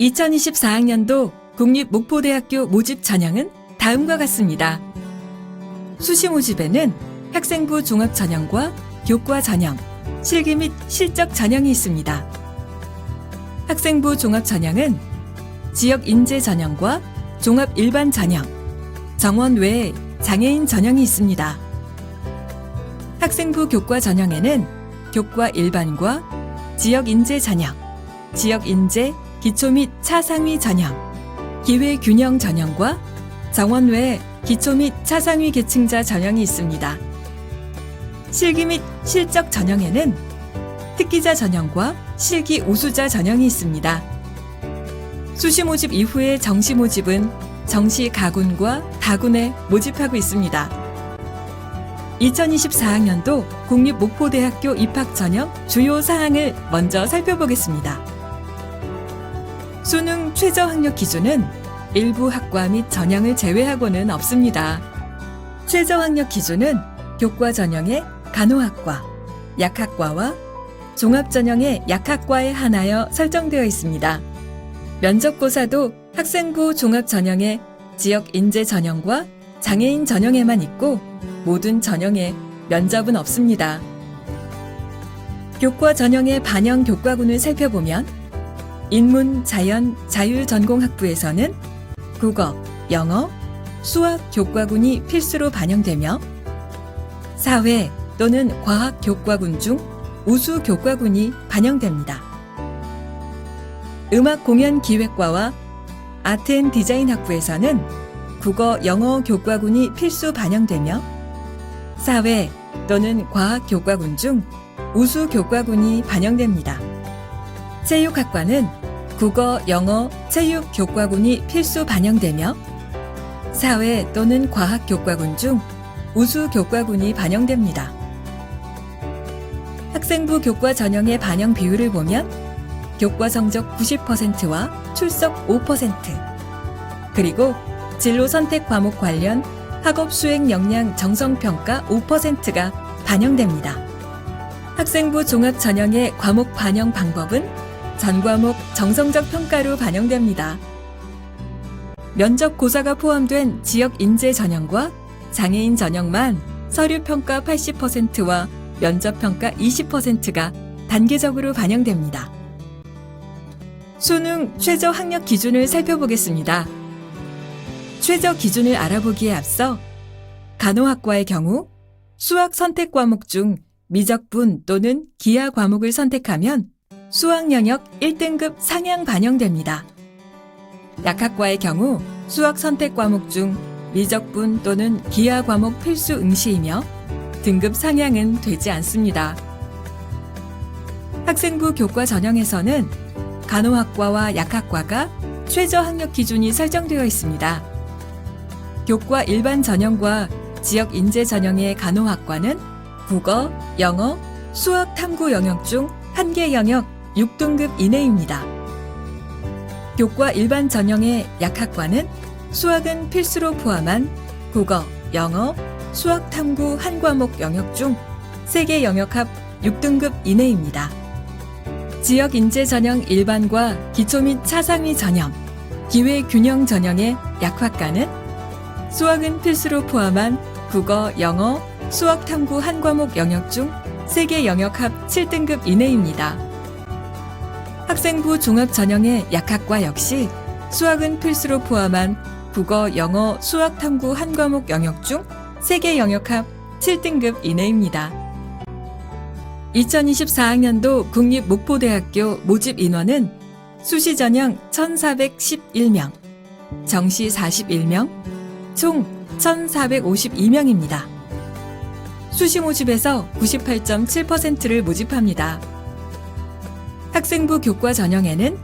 2024학년도 국립목포대학교 모집 전형은 다음과 같습니다. 수시 모집에는 학생부 종합 전형과 교과 전형, 실기 및 실적 전형이 있습니다. 학생부 종합 전형은 지역 인재 전형과 종합 일반 전형, 정원 외에 장애인 전형이 있습니다. 학생부 교과 전형에는 교과 일반과 지역 인재 전형, 지역 인재 기초 및 차상위 전형, 기회 균형 전형과 정원 외 기초 및 차상위 계층자 전형이 있습니다. 실기 및 실적 전형에는 특기자 전형과 실기 우수자 전형이 있습니다. 수시 모집 이후의 정시 모집은 정시 가군과 다군에 모집하고 있습니다. 2024학년도 국립목포대학교 입학 전형 주요 사항을 먼저 살펴보겠습니다. 수능 최저 학력 기준은 일부 학과 및 전형을 제외하고는 없습니다. 최저 학력 기준은 교과 전형의 간호학과, 약학과와 종합 전형의 약학과에 한하여 설정되어 있습니다. 면접고사도 학생부 종합 전형의 지역 인재 전형과 장애인 전형에만 있고 모든 전형에 면접은 없습니다. 교과 전형의 반영 교과군을 살펴보면 인문, 자연, 자율 전공 학부에서는 국어, 영어, 수학 교과군이 필수로 반영되며 사회 또는 과학 교과군 중 우수 교과군이 반영됩니다. 음악 공연 기획과와 아트 앤 디자인 학부에서는 국어, 영어 교과군이 필수 반영되며 사회 또는 과학 교과군 중 우수 교과군이 반영됩니다. 체육학과는 국어, 영어, 체육 교과군이 필수 반영되며 사회 또는 과학 교과군 중 우수 교과군이 반영됩니다. 학생부 교과 전형의 반영 비율을 보면 교과 성적 90%와 출석 5%, 그리고 진로 선택 과목 관련 학업 수행 역량 정성 평가 5%가 반영됩니다. 학생부 종합 전형의 과목 반영 방법은 전 과목 정성적 평가로 반영됩니다. 면접 고사가 포함된 지역 인재 전형과 장애인 전형만 서류 평가 80%와 면접 평가 20%가 단계적으로 반영됩니다. 수능 최저 학력 기준을 살펴보겠습니다. 최저 기준을 알아보기에 앞서 간호학과의 경우 수학 선택 과목 중 미적분 또는 기하 과목을 선택하면 수학 영역 1등급 상향 반영됩니다. 약학과의 경우 수학 선택 과목 중 미적분 또는 기하 과목 필수 응시이며 등급 상향은 되지 않습니다. 학생부 교과 전형에서는 간호학과와 약학과가 최저 학력 기준이 설정되어 있습니다. 교과 일반 전형과 지역 인재 전형의 간호학과는 국어, 영어, 수학 탐구 영역 중 한 개 영역 6등급 이내입니다. 교과 일반 전형의 약학과는 수학은 필수로 포함한 국어, 영어, 수학 탐구 한 과목 영역 중세개 영역 합 6등급 이내입니다. 지역 인재 전형 일반과 기초 및 차상위 전형, 기회 균형 전형의 약학과는 수학은 필수로 포함한 국어, 영어, 수학 탐구 한 과목 영역 중세개 영역 합 7등급 이내입니다. 학생부 종합 전형의 약학과 역시 수학은 필수로 포함한 국어, 영어, 수학 탐구 한 과목 영역 중세개 영역 합 7등급 이내입니다. 2024학년도 국립목포대학교 모집 인원은 수시 전형 1,411명, 정시 41명, 총 1,452명입니다. 수시 모집에서 98.7%를 모집합니다. 학생부 교과 전형에는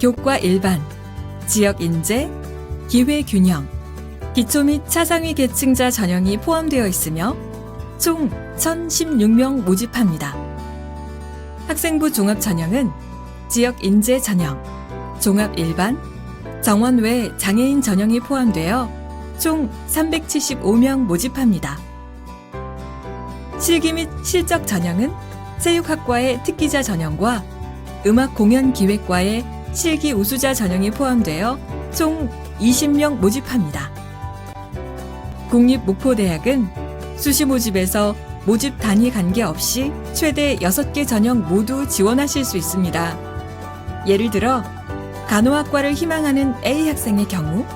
교과 일반, 지역 인재, 기회 균형, 기초 및 차상위 계층자 전형이 포함되어 있으며 총 1,016명 모집합니다. 학생부 종합 전형은 지역 인재 전형, 종합 일반, 정원 외 장애인 전형이 포함되어 총 375명 모집합니다. 실기 및 실적 전형은 체육학과의 특기자 전형과 음악 공연 기획과의 실기 우수자 전형이 포함되어 총 20명 모집합니다. 국립목포대학은 수시 모집에서 모집 단위 관계없이 최대 6개 전형 모두 지원하실 수 있습니다. 예를 들어 간호학과를 희망하는 A 학생의 경우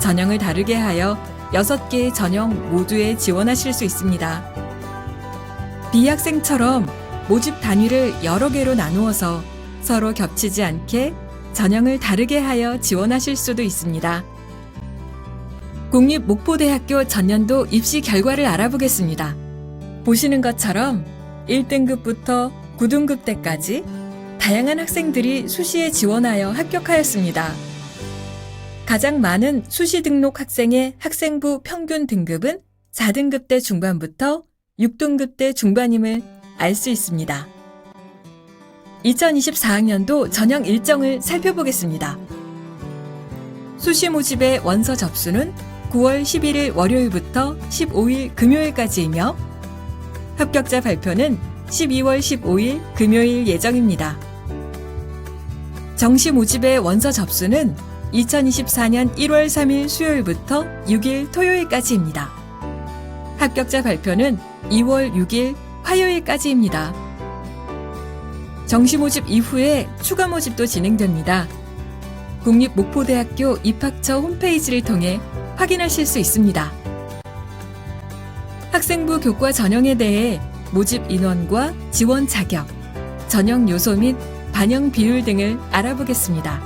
전형을 다르게 하여 6개의 전형 모두에 지원하실 수 있습니다. B 학생처럼 모집 단위를 여러 개로 나누어서 서로 겹치지 않게 전형을 다르게 하여 지원하실 수도 있습니다. 국립목포대학교 전년도 입시 결과를 알아보겠습니다. 보시는 것처럼 1등급부터 9등급 때까지 다양한 학생들이 수시에 지원하여 합격하였습니다. 가장 많은 수시 등록 학생의 학생부 평균 등급은 4등급 대 중반부터 6등급 대 중반임을 알 수 있습니다. 2024학년도 전형 일정을 살펴보겠습니다. 수시 모집의 원서 접수는 9월 11일 월요일부터 15일 금요일까지이며 합격자 발표는 12월 15일 금요일 예정입니다. 정시 모집의 원서 접수는 2024년 1월 3일 수요일부터 6일 토요일까지입니다. 합격자 발표는 2월 6일 화요일까지입니다. 정시 모집 이후에 추가 모집도 진행됩니다. 국립목포대학교 입학처 홈페이지를 통해 확인하실 수 있습니다. 학생부 교과 전형에 대해 모집 인원과 지원 자격, 전형 요소 및 반영 비율 등을 알아보겠습니다.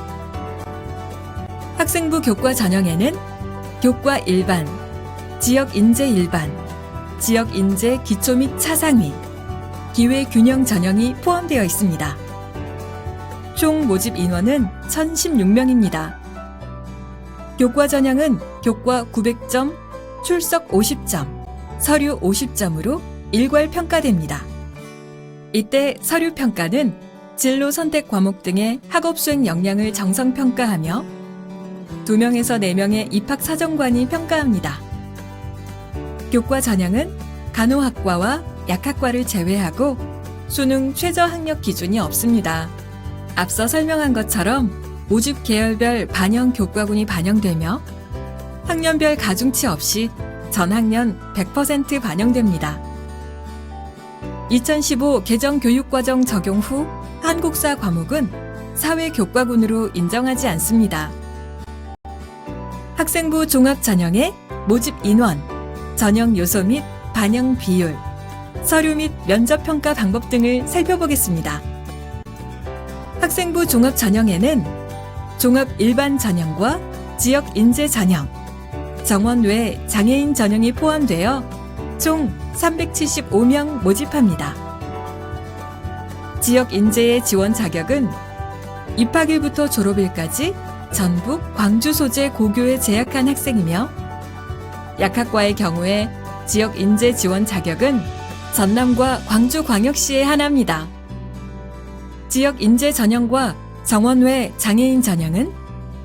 학생부 교과 전형에는 교과 일반, 지역 인재 일반, 지역 인재 기초 및 차상위, 기회 균형 전형이 포함되어 있습니다. 총 모집 인원은 1016명입니다. 교과 전형은 교과 900점, 출석 50점, 서류 50점으로 일괄 평가됩니다. 이때 서류 평가는 진로 선택 과목 등의 학업 수행 역량을 정성 평가하며 2명에서 4명의 입학 사정관이 평가합니다. 교과 전형은 간호학과와 약학과를 제외하고 수능 최저 학력 기준이 없습니다. 앞서 설명한 것처럼 모집 계열별 반영 교과군이 반영되며 학년별 가중치 없이 전 학년 100% 반영됩니다. 2015 개정 교육과정 적용 후 한국사 과목은 사회 교과군으로 인정하지 않습니다. 학생부 종합 전형의 모집 인원, 전형 요소 및 반영 비율, 서류 및 면접 평가 방법 등을 살펴보겠습니다. 학생부 종합 전형에는 종합 일반 전형과 지역 인재 전형, 정원 외 장애인 전형이 포함되어 총 375명 모집합니다. 지역 인재의 지원 자격은 입학일부터 졸업일까지 전북, 광주 소재 고교에 재학한 학생이며 약학과의 경우에 지역 인재 지원 자격은 전남과 광주광역시에 하나입니다. 지역 인재 전형과 정원 외 장애인 전형은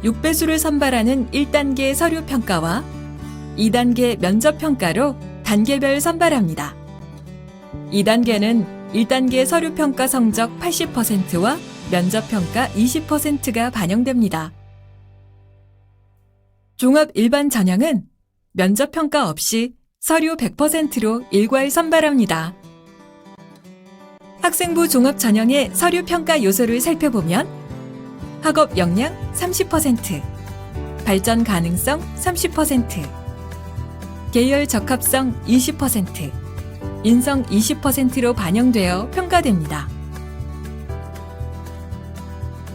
6배수를 선발하는 1단계 서류 평가와 2단계 면접 평가로 단계별 선발합니다. 2단계는 1단계 서류 평가 성적 80%와 면접 평가 20%가 반영됩니다. 종합 일반 전형은 면접 평가 없이 서류 100%로 일괄 선발합니다. 학생부 종합 전형의 서류 평가 요소를 살펴보면 학업 역량 30%, 발전 가능성 30%, 계열 적합성 20%, 인성 20%로 반영되어 평가됩니다.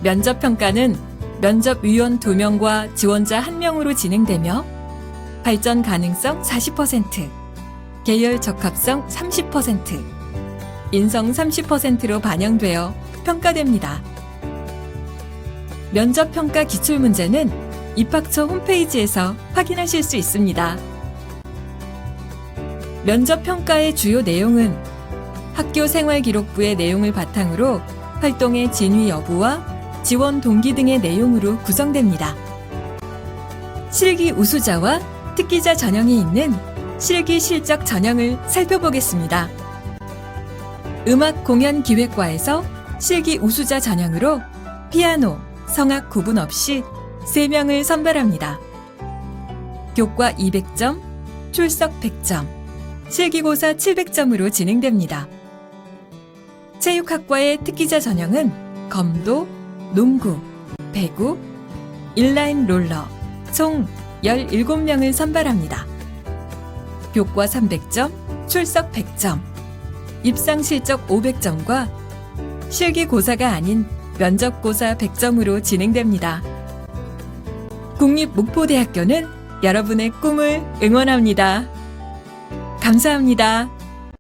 면접 평가는 면접위원 2명과 지원자 1명으로 진행되며 발전 가능성 40%, 계열 적합성 30%, 인성 30%로 반영되어 평가됩니다. 면접 평가 기출 문제는 입학처 홈페이지에서 확인하실 수 있습니다. 면접 평가의 주요 내용은 학교 생활 기록부의 내용을 바탕으로 활동의 진위 여부와 지원 동기 등의 내용으로 구성됩니다. 실기 우수자와 특기자 전형이 있는 실기 실적 전형을 살펴보겠습니다. 음악 공연 기획과에서 실기 우수자 전형으로 피아노, 성악 구분 없이 3명을 선발합니다. 교과 200점, 출석 100점, 실기고사 700점으로 진행됩니다. 체육학과의 특기자 전형은 검도, 농구, 배구, 인라인 롤러 총 17명을 선발합니다. 교과 300점, 출석 100점, 입상 실적 500점과 실기고사가 아닌 면접고사 100점으로 진행됩니다. 국립목포대학교는 여러분의 꿈을 응원합니다. 감사합니다.